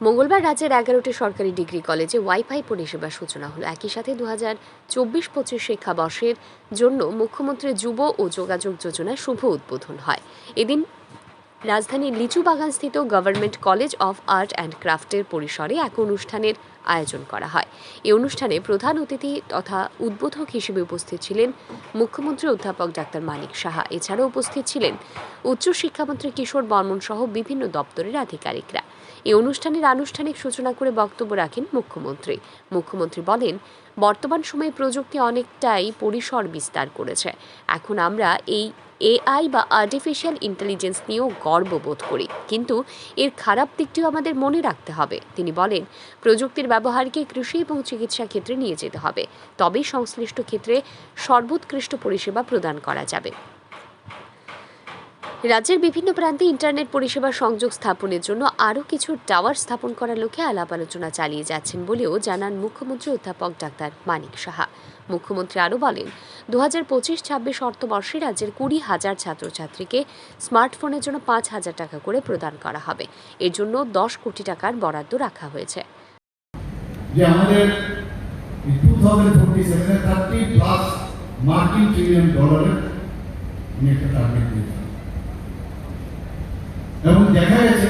মঙ্গলবার রাজ্যের এগারোটি সরকারি ডিগ্রি কলেজে ওয়াইফাই পরিষেবার সূচনা হলো। একই সাথে দু হাজার চব্বিশ পঁচিশ শিক্ষাবর্ষের জন্য মুখ্যমন্ত্রী যুব ও যোগাযোগ যোজনার শুভ উদ্বোধন হয়। এদিন রাজধানীর লিচু বাগানস্থিত government college of art and ক্রাফটের পরিসরে এক অনুষ্ঠানের আয়োজন করা হয়। এই অনুষ্ঠানে প্রধান অতিথি তথা উদ্বোধক হিসেবে উপস্থিত ছিলেন মুখ্যমন্ত্রী অধ্যাপক ডাক্তার মানিক সাহা। এছাড়াও উপস্থিত ছিলেন উচ্চশিক্ষামন্ত্রী কিশোর বর্মন সহ বিভিন্ন দপ্তরের আধিকারিকরা। এই অনুষ্ঠানের আনুষ্ঠানিক সূচনা করে বক্তব্য রাখেন মুখ্যমন্ত্রী। মুখ্যমন্ত্রী বলেন, বর্তমান সময়ে প্রযুক্তি অনেকটাই পরিসর বিস্তার করেছে। এখন আমরা এই এআই বা আর্টিফিশিয়াল ইন্টেলিজেন্স নিয়েও গর্ববোধ করি। কিন্তু এর খারাপ দিকটিও আমাদের মনে রাখতে হবে। তিনি বলেন, প্রযুক্তির ব্যবহারকে কৃষি এবং চিকিৎসা ক্ষেত্রে নিয়ে যেতে হবে। তবেই সংশ্লিষ্ট ক্ষেত্রে সর্বোৎকৃষ্ট পরিষেবা প্রদান করা যাবে। রাজ্যের বিভিন্ন প্রান্তে ইন্টারনেট পরিষেবা সংযোগ স্থাপনের জন্য আরও কিছু টাওয়ার স্থাপন করার লক্ষ্যে আলাপ আলোচনা চালিয়ে যাচ্ছেন বলেও জানান মুখ্যমন্ত্রী অধ্যাপক ডাক্তার মানিক সাহা। মুখ্যমন্ত্রী আরও বলেন, দু হাজার পঁচিশ ছাব্বিশ অর্থবর্ষে রাজ্যের কুড়ি হাজার ছাত্রছাত্রীকে স্মার্টফোনের জন্য পাঁচ হাজার টাকা করে প্রদান করা হবে। এর জন্য দশ কোটি টাকার বরাদ্দ রাখা হয়েছে। মার্কিন ট্রিলিয়ন ডলারের টার্গেট এবং দেখা গেছে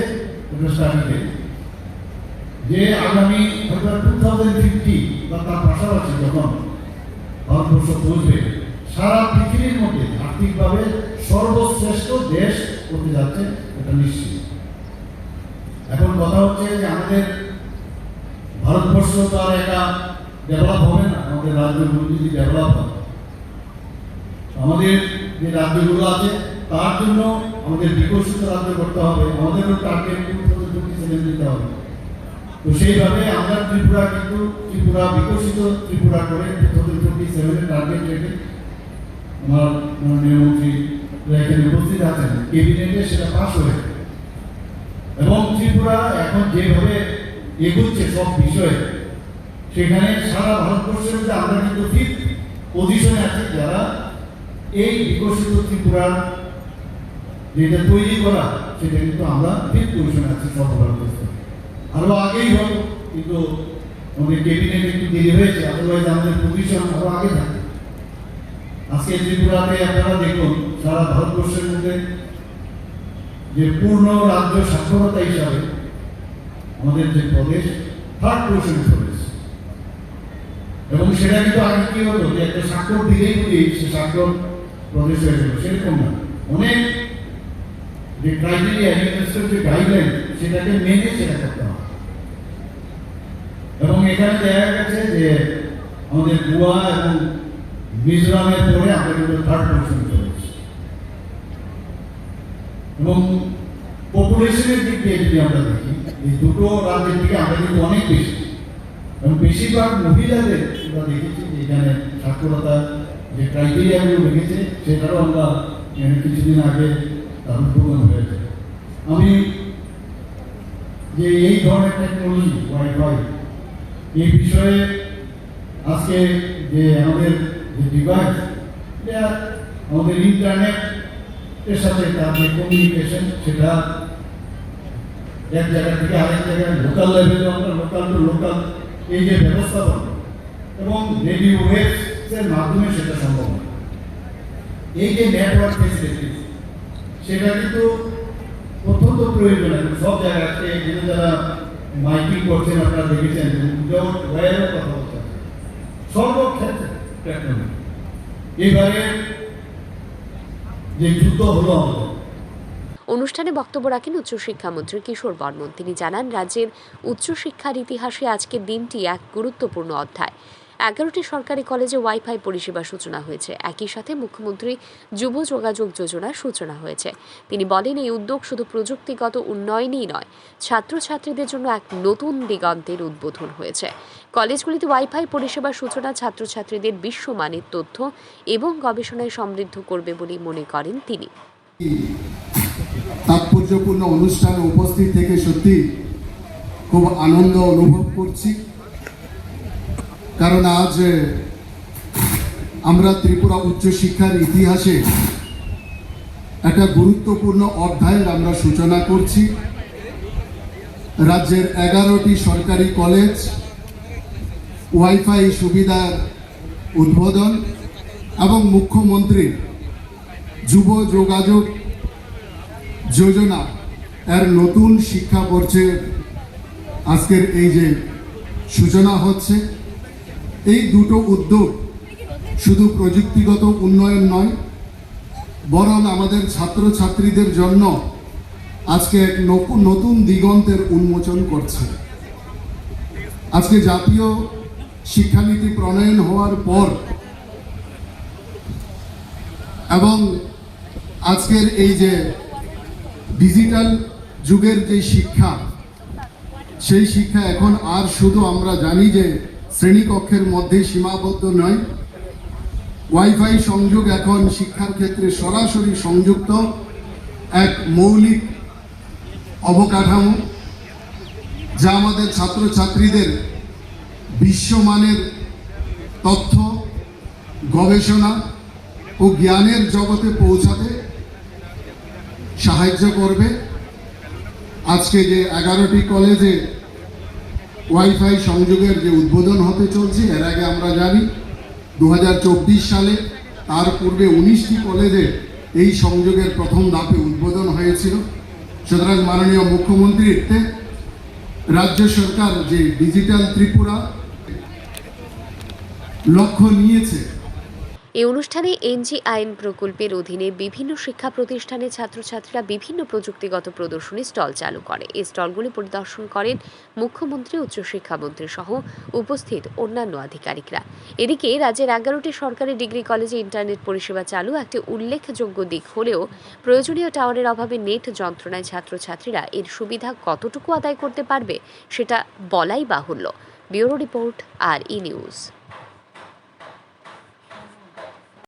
একটা স্টাডিতে যে আগামী হয়তো টু থাউজেন্ড ফিফটি বা তার পাশাপাশি যখন ভারতবর্ষ পৌঁছবে সারা পৃথিবীর মধ্যে আর্থিকভাবে সর্বশ্রেষ্ঠ দেশ হতে যাচ্ছে এটা নিশ্চিত। এখন কথা হচ্ছে যে আমাদের ভারতবর্ষ তো আর একা ডেভেলপ হবে না, আমাদের রাজ্যগুলো যদি ডেভেলপ হয়। আমাদের যে রাজ্যগুলো আছে, তার জন্য আমাদের বিকশিত রাজ্য করতে হবে, আমাদেরও টার্গেট দিতে হবে। তো সেইভাবে আমরা ত্রিপুরা কিন্তু ত্রিপুরা বিকশিত ত্রিপুরা করে টু থাউজেন্ড টোয়েন্টি সেভেনের টার্গেট রেখে আমার মাননীয় মন্ত্রী এখানে উপস্থিত আছেন। ক্যাবিনেটে সেটা পাশ হয়েছে এবং ত্রিপুরা এখন যেভাবে এগুচ্ছে সব বিষয়ে, সেখানে সারা ভারতবর্ষের মধ্যে আমরা কিন্তু ঠিক পজিশনে আছি যারা এই বিকশিত ত্রিপুরার যেটা তৈরি করা, সেটা কিন্তু আমরা ঠিক পজিশনে আছি সর্বভারতবর্ষ আরও আগেই হতো কিন্তু আমাদের ক্যাবিনেট একটু দেরি হয়েছে আদারওয়াইজ আমাদের পজিশন আরও আগে থাকে। আজকে ত্রিপুরাতে আপনারা দেখুন, সারা ভারতবর্ষের মধ্যে যে পূর্ণ রাজ্য সাক্ষরতা হিসাবে আমাদের যে প্রদেশ থার্ড পজিশনে চলেছে এবং সেটা কিন্তু আগে কি হতো, যে একটা স্বাক্ষর দিলেই সে স্বাক্ষর প্রদেশ হয়ে গেল, সেরকম না। অনেক যে ক্রাইটেরিয়া ইউনেস্কোর যে গাইডলাইন সেটাকে মেনে সেটা করতে হবে। এবং এখানে দেখা গেছে যে আমাদের গোয়া এবং মিজোরামের পরে আমরা কিন্তু থার্ড পজিশনে চলে এসেছি এবং পপুলেশনের দিক দিয়ে যদি আমরা দেখি, এই দুটো রাজ্যের দিকে আমরা কিন্তু অনেক বেশি। এবং বেশিরভাগ মহিলাদের আমরা দেখেছি যে এখানে সাক্ষরতা যে ক্রাইটেরিয়াগুলো রেখেছে, সেটারও আমরা কিছুদিন আগে তার উদ্বোধন হয়েছে আমি যে এই ধরনের টেকনোলজি ওয়াইফাই এই বিষয়ে আজকে যে আমাদের যে ডিভাইস আমাদের ইন্টারনেট এর সাথে তার যে কমিউনিকেশন সেটা এক জায়গা থেকে আরেক জায়গায় লোকাল লেভেলে আমরা লোকাল টু লোকাল এই যে ব্যবস্থাপনা এবং রেডিও ওয়েবসের মাধ্যমে সেটা সম্ভব হয়। এই যে নেটওয়ার্ক ফেসিলিটি সেটা কিন্তু অত্যন্ত প্রয়োজন এখন সব জায়গায় আজকে যারা মাইকিং করছেন আপনারা দেখেছেন ওয়ারের কথা বলছেন। সর্বক্ষেত্রে টেকনোলজি এবারে যে যুদ্ধ হলো আমাদের। অনুষ্ঠানে বক্তব্য রাখেন উচ্চশিক্ষামন্ত্রী কিশোর বর্মন। তিনি জানান রাজ্যের উচ্চশিক্ষার ইতিহাসে আজকের দিনটি এক গুরুত্বপূর্ণ অধ্যায়। এগারোটি সরকারি কলেজে ওয়াইফাই পরিষেবা সূচনা হয়েছে। একই সাথে মুখ্যমন্ত্রী যুব যোগাযোগ যোজনার সূচনা হয়েছে। তিনি বলেন, এই উদ্যোগ শুধু প্রযুক্তিগত উন্নয়নই নয়, ছাত্রছাত্রীদের জন্য এক নতুন দিগন্তের উদ্বোধন হয়েছে। কলেজগুলিতে ওয়াইফাই পরিষেবার সূচনা ছাত্রছাত্রীদের বিশ্বমানের তথ্য এবং গবেষণায় সমৃদ্ধ করবে বলে মনে করেন তিনি। তাৎপর্যপূর্ণ অনুষ্ঠানে উপস্থিত থেকে সত্যি খুব আনন্দ অনুভব করছি। কারণ আজ আমরা ত্রিপুরা উচ্চশিক্ষার ইতিহাসে একটা গুরুত্বপূর্ণ অধ্যায়ের আমরা সূচনা করছি। রাজ্যের এগারোটি সরকারি কলেজ, ওয়াইফাই সুবিধার উদ্বোধন এবং মুখ্যমন্ত্রী যুব যোগাযোগ যোজনা এর নতুন শিক্ষা শিক্ষাবর্ষের আজকের এই যে সূচনা হচ্ছে। এই দুটো উদ্যোগ শুধু প্রযুক্তিগত উন্নয়ন নয়, বরং আমাদের ছাত্রছাত্রীদের জন্য আজকে এক নতুন দিগন্তের উন্মোচন করছে। আজকে জাতীয় শিক্ষানীতি প্রণয়ন হওয়ার পর এবং আজকের এই যে ডিজিটাল যুগের যে শিক্ষা, সেই শিক্ষা এখন আর শুধু আমরা জানি যে শ্রেণীকক্ষের মধ্যে সীমাবদ্ধ নয়। ওয়াইফাই সংযোগ এখন শিক্ষার ক্ষেত্রে সরাসরি সংযুক্ত এক মৌলিক অবকাঠামো, যা আমাদের ছাত্রছাত্রীদের বিশ্বমানের তথ্য, গবেষণা ও জ্ঞানের জগতে পৌঁছাতে সাহায্য করবে। আজকে যে এগারোটি কলেজে ওয়াইফাই সংযোগের যে উদ্বোধন হতে চলছে, এর আগে আমরা জানি দু হাজার চব্বিশ সালে, তার পূর্বে উনিশটি কলেজে এই সংযোগের প্রথম ধাপে উদ্বোধন হয়েছিল। সুতরাং মাননীয় মুখ্যমন্ত্রীতে রাজ্য সরকার যে ডিজিটাল ত্রিপুরা লক্ষ্য নিয়েছে এই অনুষ্ঠানে এনজি আইন প্রকল্পের অধীনে বিভিন্ন শিক্ষা প্রতিষ্ঠানে ছাত্রছাত্রীরা বিভিন্ন প্রযুক্তিগত প্রদর্শনী স্টল চালু করে। এই স্টলগুলি পরিদর্শন করেন মুখ্যমন্ত্রী উচ্চশিক্ষামন্ত্রী সহ উপস্থিত অন্যান্য আধিকারিকরা। এদিকে রাজ্যের এগারোটি সরকারি ডিগ্রি কলেজে ইন্টারনেট পরিষেবা চালু একটি উল্লেখযোগ্য দিক হলেও প্রয়োজনীয় টাওয়ারের অভাবে নেট যন্ত্রণায় ছাত্রছাত্রীরা এর সুবিধা কতটুকু আদায় করতে পারবে সেটা বলাই বাহুল্য। ব্যুরো রিপোর্ট, আর ই নিউজ।